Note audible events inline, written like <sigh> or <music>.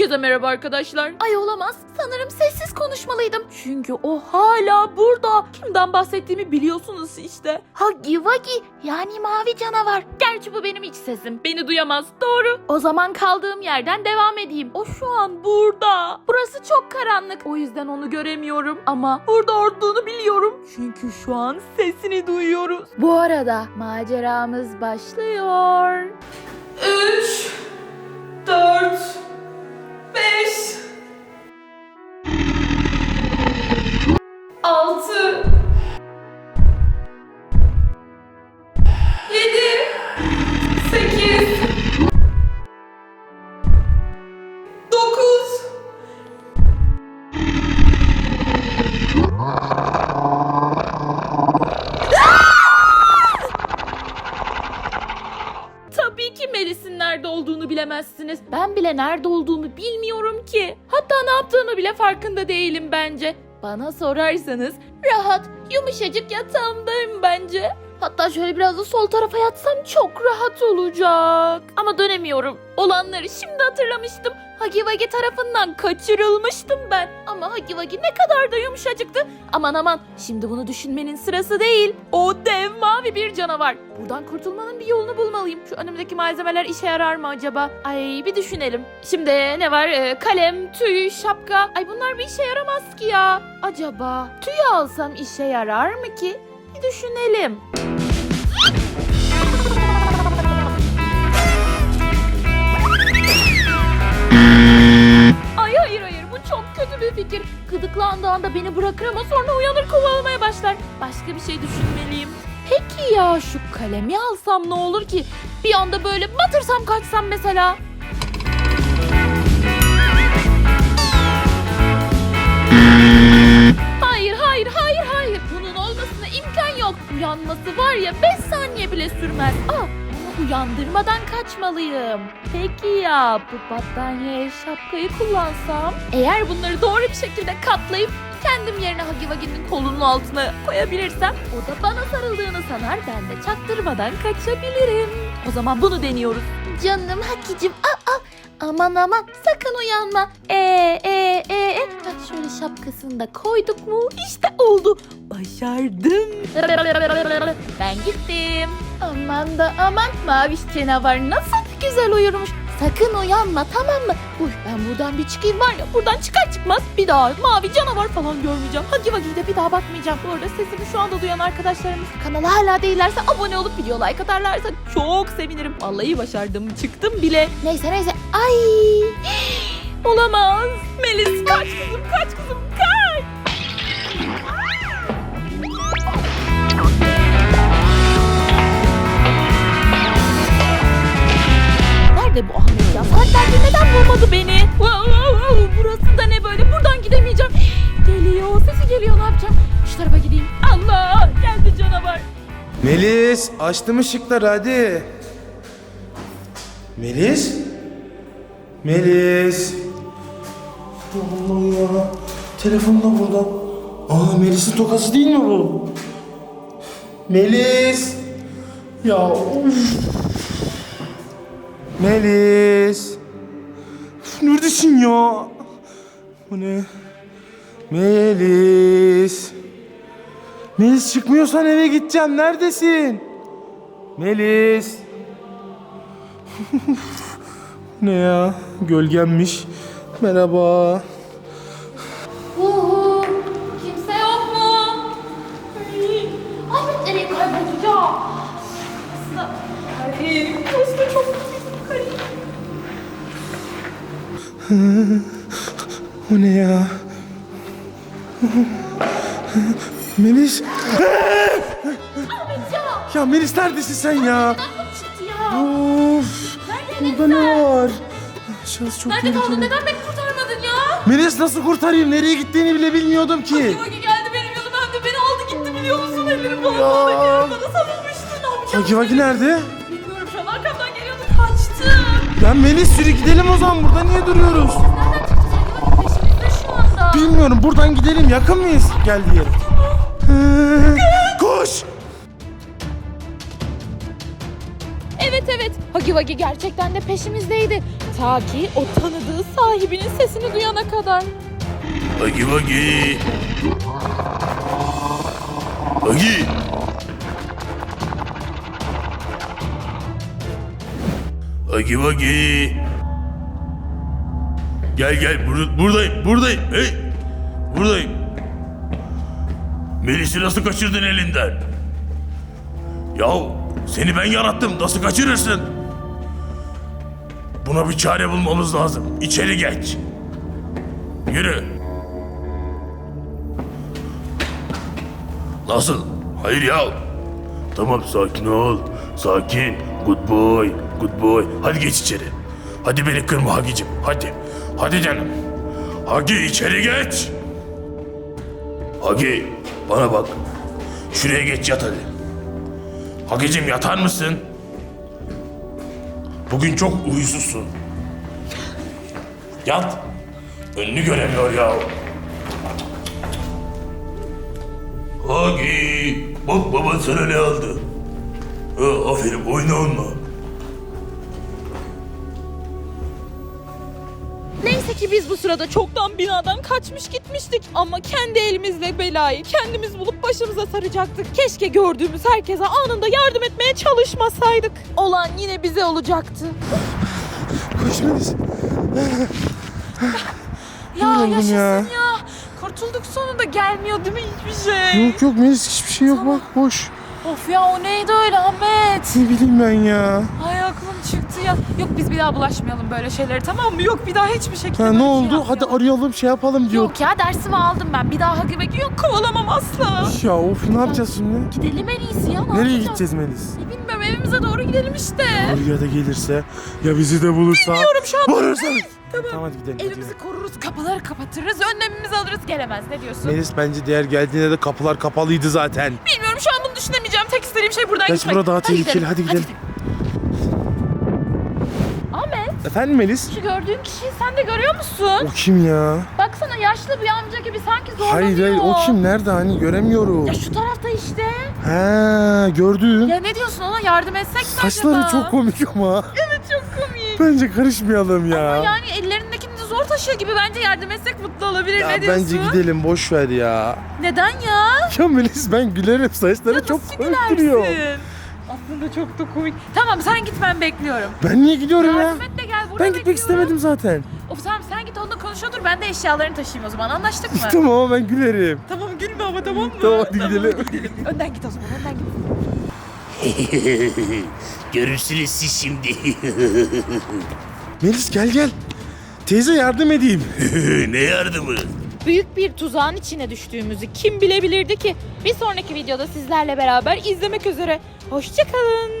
Herkese merhaba arkadaşlar. Ay olamaz. Sanırım sessiz konuşmalıydım. Çünkü o hala burada. Kimden bahsettiğimi biliyorsunuz işte. Huggy Wuggy yani mavi canavar. Gerçi bu benim iç sesim. Beni duyamaz. Doğru. O zaman kaldığım yerden devam edeyim. O şu an burada. Burası çok karanlık. O yüzden onu göremiyorum. Ama burada olduğunu biliyorum. Çünkü şu an sesini duyuyoruz. Bu arada maceramız başlıyor. 3 4 bile nerede olduğunu bilmiyorum ki. Hatta ne yaptığımı bile farkında değilim bence. Bana sorarsanız rahat, yumuşacık yatağımdayım bence. Hatta şöyle biraz da sol tarafa yatsam çok rahat olacak. Ama dönemiyorum. Olanları şimdi hatırlamıştım. Hagiwagi tarafından kaçırılmıştım ben. Ama Hagiwagi ne kadar da yumuşacıktı. Aman aman şimdi bunu düşünmenin sırası değil. O dev mavi bir canavar. Buradan kurtulmanın bir yolunu bulmalıyım. Şu önümdeki malzemeler işe yarar mı acaba? Ay bir düşünelim. Şimdi ne var? Ee, kalem, tüy, şapka. Ay bunlar bir işe yaramaz ki ya. Acaba tüy alsam işe yarar mı ki? Bir düşünelim. Bir fikir. Gıdıklandığı anda beni bırakır ama sonra uyanır kovalamaya başlar. Başka bir şey düşünmeliyim. Peki ya şu kalemi alsam ne olur ki? Bir anda böyle batırsam kaçsam mesela. Hayır hayır hayır hayır. Bunun olmasına imkan yok. Uyanması var ya 5 saniye bile sürmez. Aa, uyandırmadan kaçmalıyım. Peki ya bu battaniye şapkayı kullansam? Eğer bunları doğru bir şekilde katlayıp kendim yerine Hagi Wagi'nin kolunun altına koyabilirsem o da bana sarıldığını sanar ben de çaktırmadan kaçabilirim. O zaman bunu deniyoruz. Canım Haki'cim al al. Aman aman sakın uyanma. Ee ee ee. e. Hadi şöyle şapkasını da koyduk mu? İşte oldu. Başardım. Ben gittim. Aman da aman maviş canavar nasıl güzel uyurmuş. Sakın uyanma tamam mı? Uy ben buradan bir çıkayım var ya buradan çıkar çıkmaz bir daha mavi canavar falan görmeyeceğim. Hadi vakit de bir daha bakmayacağım. Bu arada sesimi şu anda duyan arkadaşlarımız kanala hala değillerse abone olup video like atarlarsa çok sevinirim. Vallahi başardım çıktım bile. Neyse neyse ay <gasps> olamaz. Melis kaç kızım kaç kızım Geliyor. Ne yapacağım? Şu tarafa gideyim. Allah! Geldi canavar. Melis açtım ışıkları hadi. Melis? Melis? Allah Allah. Telefon da burada. Aa Melis'in tokası değil mi bu? Melis? Ya of. Melis? Neredesin ya? Bu ne? Melis? Melis çıkmıyorsan eve gideceğim. Neredesin? Melis. <laughs> ne ya? Gölgenmiş. Merhaba. Uhu, kimse yok mu? Ay, Ahmet nereye kayboldu ya? Aslında, ay, aslında çok garip. <laughs> O ne ya? Melis. ya Melis neredesin sen ya? Çıktı ya? Of. Nerede Burada ne var? Aşağısı çok Nerede kaldın? tehlikeli. Neden beni kurtarmadın ya? Melis nasıl kurtarayım? Nereye gittiğini bile bilmiyordum ki. Hagi geldi benim yanıma de beni aldı gitti biliyor musun? Ellerim Ya. bağlı bana sarılmıştı. Ne yapacağım? Hagi Vagi nerede? Bilmiyorum şu an arkamdan geliyordu kaçtım. Ya Melis yürü gidelim o zaman. Burada niye duruyoruz? Nereden çıktı Hagi Vagi peşimizde şu anda. Bilmiyorum. Buradan gidelim. Yakın mıyız? Geldiği yere. Koş. Evet evet. Hagi Vagi gerçekten de peşimizdeydi. Ta ki o tanıdığı sahibinin sesini duyana kadar. Agi vagi. Agi. Agi vagi. Gel gel bur- buradayım buradayım. Hey. Buradayım. Melis'i nasıl kaçırdın elinden? Yahu seni ben yarattım nasıl kaçırırsın? Buna bir çare bulmamız lazım. İçeri geç. Yürü. Nasıl? Hayır ya. Tamam sakin ol. Sakin. Good boy. Good boy. Hadi geç içeri. Hadi beni kırma Hagi'cim. Hadi. Hadi canım. Hagi içeri geç. Hagi bana bak. Şuraya geç yat hadi. Hagi'cim yatar mısın? Bugün çok uyusuzsun. Yat. Önünü göremiyor ya. Hagi, bak baban sana ne aldı. Ha, aferin oyna onunla. Neyse ki biz bu sırada çoktan binadan kaçmış gitmiştik. Ama kendi elimizle belayı kendimiz bulup başımıza saracaktık. Keşke gördüğümüz herkese anında yardım etmeye çalışmasaydık. Olan yine bize olacaktı. Koş Melis. Ya Yoruldum yaşasın ya. ya. Kurtulduk sonunda gelmiyor değil mi hiçbir şey? Yok yok Melis hiçbir şey yok bak boş. Of ya o neydi öyle Ahmet? Ne bileyim ben ya. Ay çıktı ya. Yok biz bir daha bulaşmayalım böyle şeylere tamam mı? Yok bir daha hiçbir şekilde Ha, böyle ne şey oldu? Hadi yapmayalım. arayalım şey yapalım diyor. Yok ya dersimi aldım ben. Bir daha vagi yok kovalamam asla. Ya of ne yapacağız şimdi? Gidelim en iyisi ya. ne Nereye yapacağız? gideceğiz Melis? E, Bilmiyorum evimize doğru gidelim işte. Oraya da gelirse ya bizi de bulursa. Bilmiyorum şu an. Vurursa. Tamam. Tamam hadi gidelim. hadi Evimizi gidelim. koruruz, kapıları kapatırız, önlemimizi alırız gelemez. Ne diyorsun? Melis bence diğer geldiğinde de kapılar kapalıydı zaten. Bilmiyorum şu an bunu düşünemeyeceğim. Tek istediğim şey buradan Geç gitmek. burada daha tehlikeli hadi gidelim. Efendim Melis? şu gördüğün kişiyi sen de görüyor musun? O kim ya? Baksana yaşlı bir amca gibi sanki zorlanıyor. Hayır hayır o kim? Nerede hani göremiyorum. Ya şu tarafta işte. He gördüm. Ya ne diyorsun ona yardım etsek mi Saçları acaba? çok komik ama. Evet çok komik. Bence karışmayalım ya. Ama yani ellerindekini de zor taşıyor gibi bence yardım etsek mutlu olabilir. Ya ne diyorsun? bence gidelim boş ver ya. Neden ya? Ya Melis ben gülerim saçları Ya çok nasıl komik gülersin? Aslında çok da komik. Tamam sen git ben bekliyorum. Ben niye gidiyorum ya? Yardım et de gel burada Ben gitmek bekliyorum. istemedim zaten. Of tamam sen git onunla konuşuyordur ben de eşyalarını taşıyayım o zaman anlaştık mı? <laughs> tamam ama ben gülerim. tamam gülme ama tamam mı? Tamam hadi gidelim. <laughs> Önden git o zaman önden git. <laughs> Görürsünüz siz şimdi. Melis gel gel. Teyze yardım edeyim. ne yardımı? Büyük bir tuzağın içine düştüğümüzü kim bilebilirdi ki? Bir sonraki videoda sizlerle beraber izlemek üzere. Hoşçakalın.